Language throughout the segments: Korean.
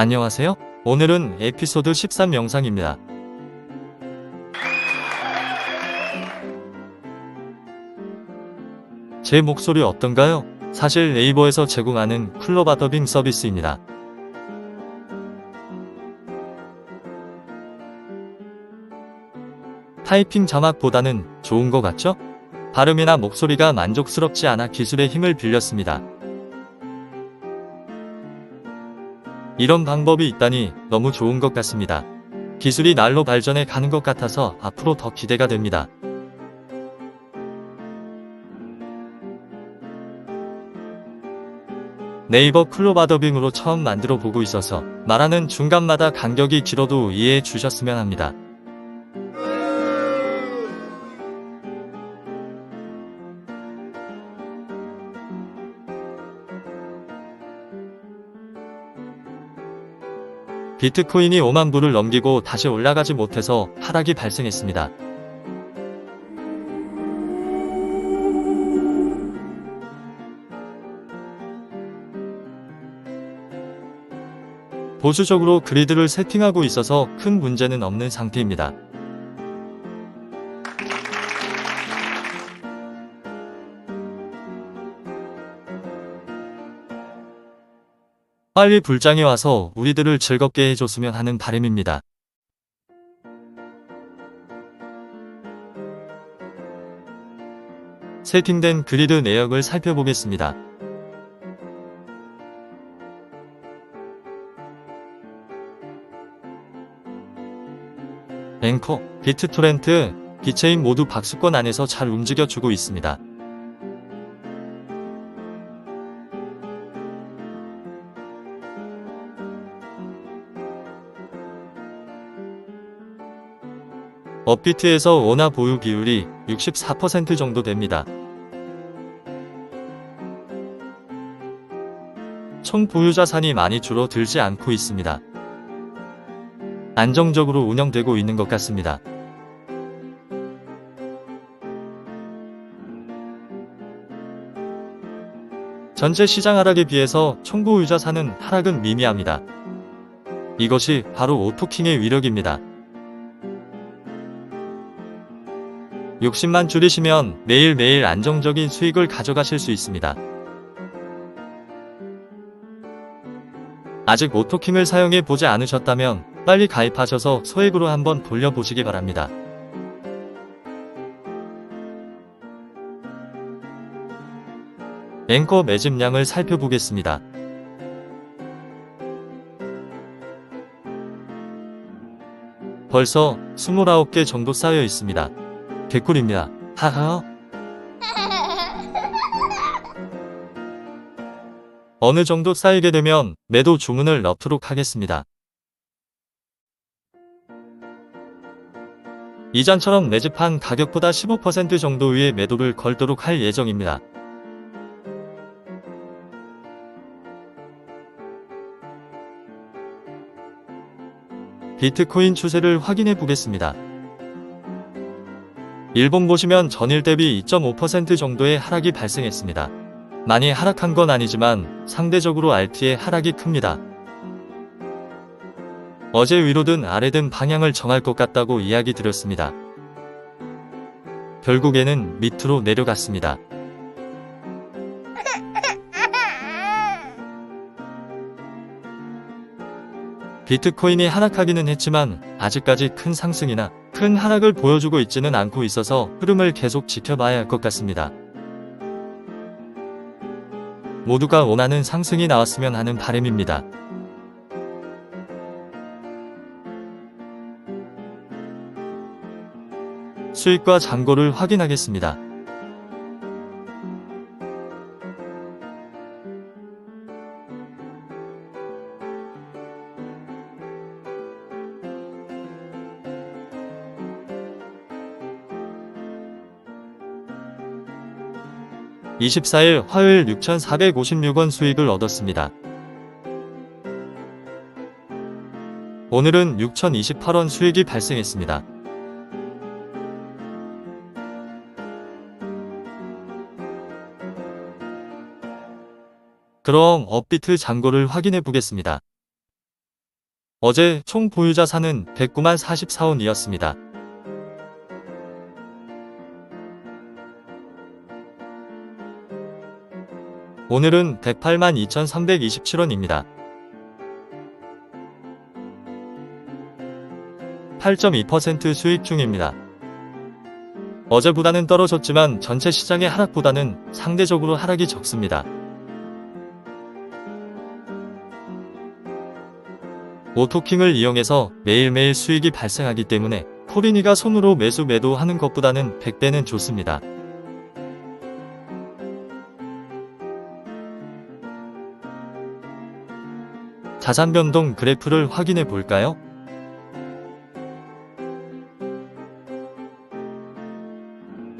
안녕하세요. 오늘은 에피소드 13 영상입니다. 제 목소리 어떤가요? 사실 네이버에서 제공하는 클로바 더빙 서비스입니다. 타이핑 자막보다는 좋은 것 같죠? 발음이나 목소리가 만족스럽지 않아 기술의 힘을 빌렸습니다. 이런 방법이 있다니 너무 좋은 것 같습니다. 기술이 날로 발전해 가는 것 같아서 앞으로 더 기대가 됩니다. 네이버 클로바 더빙으로 처음 만들어 보고 있어서 말하는 중간마다 간격이 길어도 이해해 주셨으면 합니다. 비트코인이 5만 불을 넘기고 다시 올라가지 못해서 하락이 발생했습니다. 보수적으로 그리드를 세팅하고 있어서 큰 문제는 없는 상태입니다. 빨리 불장이 와서 우리들을 즐겁게 해줬으면 하는 바람입니다. 세팅된 그리드 내역을 살펴보겠습니다. 앵커, 비트토렌트, 비체인 모두 박수권 안에서 잘 움직여주고 있습니다. 업비트에서 원화 보유 비율이 64% 정도 됩니다. 총 보유 자산이 많이 줄어들지 않고 있습니다. 안정적으로 운영되고 있는 것 같습니다. 전체 시장 하락에 비해서 총 보유 자산은 하락은 미미합니다. 이것이 바로 오토킹의 위력입니다. 욕심만 줄이시면 매일매일 안정적인 수익을 가져가실 수 있습니다. 아직 오토킹을 사용해 보지 않으셨다면 빨리 가입하셔서 소액으로 한번 돌려보시기 바랍니다. 앵커 매집량을 살펴보겠습니다. 벌써 29개 정도 쌓여 있습니다. 개꿀입니다. 하하. 어느 정도 쌓이게 되면 매도 주문을 넣도록 하겠습니다. 이전처럼 매집한 가격보다 15% 정도 위의 매도를 걸도록 할 예정입니다. 비트코인 추세를 확인해 보겠습니다. 일본 보시면 전일 대비 2.5% 정도의 하락이 발생했습니다. 많이 하락한 건 아니지만 상대적으로 RT의 하락이 큽니다. 어제 위로든 아래든 방향을 정할 것 같다고 이야기 드렸습니다. 결국에는 밑으로 내려갔습니다. 비트코인이 하락하기는 했지만 아직까지 큰 상승이나 큰 하락을 보여주고 있지는 않고 있어서 흐름을 계속 지켜봐야 할 것 같습니다. 모두가 원하는 상승이 나왔으면 하는 바람입니다. 수익과 잔고를 확인하겠습니다. (24일) 화요일 (6,456원) 수익을 얻었습니다. 오늘은 (6,028원) 수익이 발생했습니다. 그럼 업비트 잔고를 확인해 보겠습니다. 어제 총 보유자산은 109만 44원이었습니다. 오늘은 108만 2327원입니다. 8.2% 수익 중입니다. 어제보다는 떨어졌지만 전체 시장의 하락보다는 상대적으로 하락이 적습니다. 오토킹을 이용해서 매일매일 수익이 발생하기 때문에 포리니가 손으로 매수 매도하는 것보다는 100배는 좋습니다. 자산 변동 그래프를 확인해 볼까요?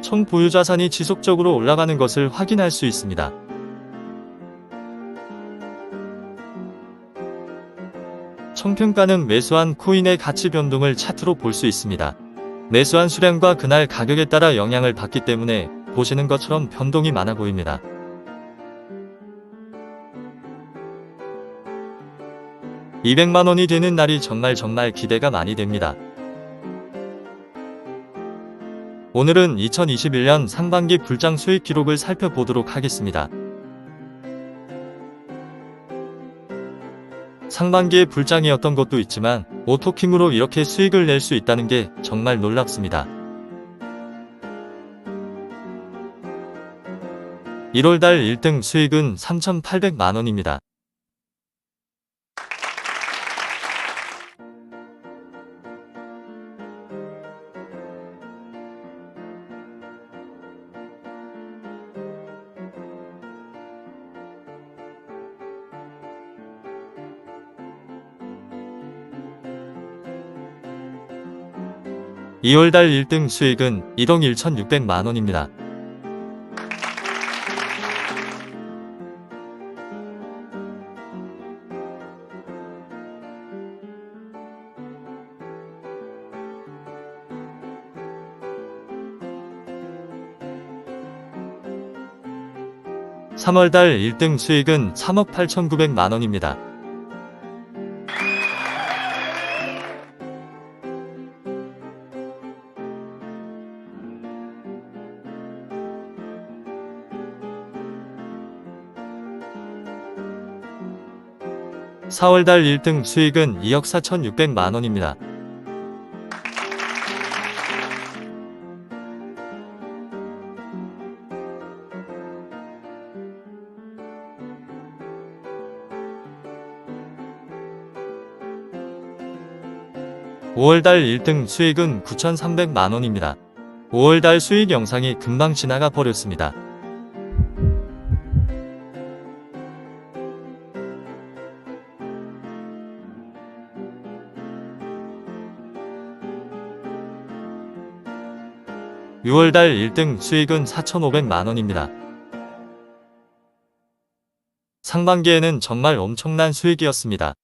총 보유 자산이 지속적으로 올라가는 것을 확인할 수 있습니다. 총평가는 매수한 코인의 가치 변동을 차트로 볼 수 있습니다. 매수한 수량과 그날 가격에 따라 영향을 받기 때문에 보시는 것처럼 변동이 많아 보입니다. (200만원이) 되는 날이 정말 정말 기대가 많이 됩니다. 오늘은 2021년 상반기 불장 수익 기록을 살펴보도록 하겠습니다. 상반기에 불장이었던 것도 있지만 오토킹으로 이렇게 수익을 낼 수 있다는 게 정말 놀랍습니다. 1월달 1등 수익은 3,800만원입니다. 이월달 1등 수익은 1억 1,600만원입니다. (3월달) 1등 수익은 3억 8,900만원입니다. 4월달 1등 수익은 2억 4,600만원입니다. (5월달) 1등 수익은 9,300만원입니다. 5월달 수익 영상이 금방 지나가 버렸습니다. 6월달 1등 수익은 4,500만원입니다. 상반기에는 정말 엄청난 수익이었습니다.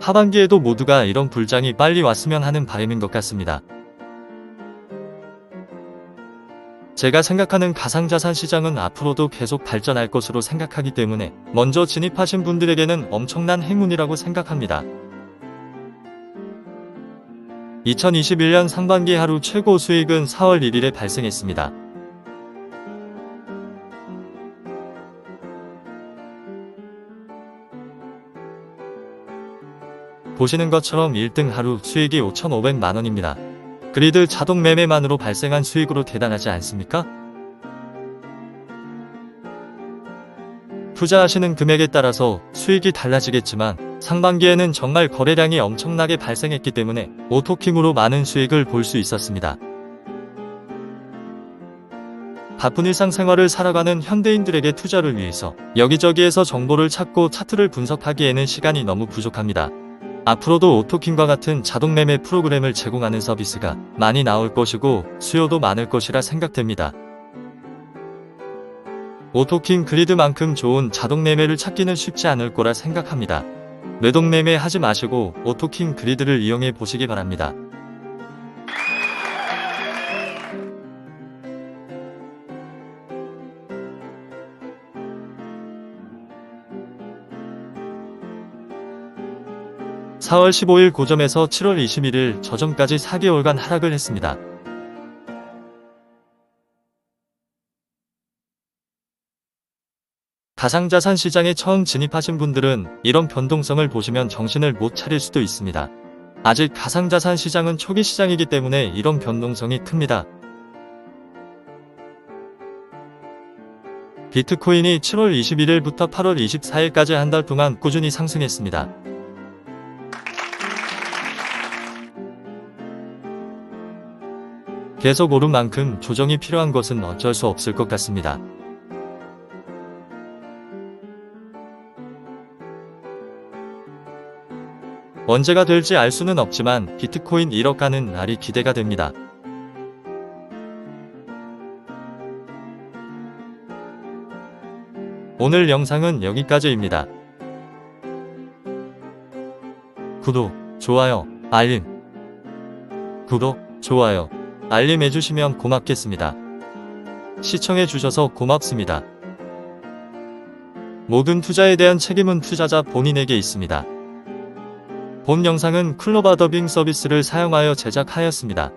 하반기에도 모두가 이런 불장이 빨리 왔으면 하는 바람인 것 같습니다. 제가 생각하는 가상자산 시장은 앞으로도 계속 발전할 것으로 생각하기 때문에 먼저 진입하신 분들에게는 엄청난 행운이라고 생각합니다. 2021년 상반기 하루 최고 수익은 4월 1일에 발생했습니다. 보시는 것처럼 1등 하루 수익이 5,500만원입니다. 그리드 자동 매매만으로 발생한 수익으로 대단하지 않습니까? 투자하시는 금액에 따라서 수익이 달라지겠지만 상반기에는 정말 거래량이 엄청나게 발생했기 때문에 오토킹으로 많은 수익을 볼 수 있었습니다. 바쁜 일상생활을 살아가는 현대인들에게 투자를 위해서 여기저기에서 정보를 찾고 차트를 분석하기에는 시간이 너무 부족합니다. 앞으로도 오토킹과 같은 자동 매매 프로그램을 제공하는 서비스가 많이 나올 것이고 수요도 많을 것이라 생각됩니다. 오토킹 그리드만큼 좋은 자동 매매를 찾기는 쉽지 않을 거라 생각합니다. 매동매매 하지 마시고 오토킹 그리드를 이용해 보시기 바랍니다. (4월 15일 고점에서 7월 21일 저점까지 4개월간 하락을 했습니다). 가상자산 시장에 처음 진입하신 분들은 이런 변동성을 보시면 정신을 못 차릴 수도 있습니다. 아직 가상자산 시장은 초기 시장이기 때문에 이런 변동성이 큽니다. 비트코인이 7월 21일부터 8월 24일까지 한 달 동안 꾸준히 상승했습니다. 계속 오른 만큼 조정이 필요한 것은 어쩔 수 없을 것 같습니다. 언제가 될지 알 수는 없지만 비트코인 1억 가는 날이 기대가 됩니다. 오늘 영상은 여기까지입니다. 구독, 좋아요, 알림. 구독, 좋아요, 알림 해주시면 고맙겠습니다. 시청해주셔서 고맙습니다. 모든 투자에 대한 책임은 투자자 본인에게 있습니다. 본 영상은 클로바 더빙 서비스를 사용하여 제작하였습니다.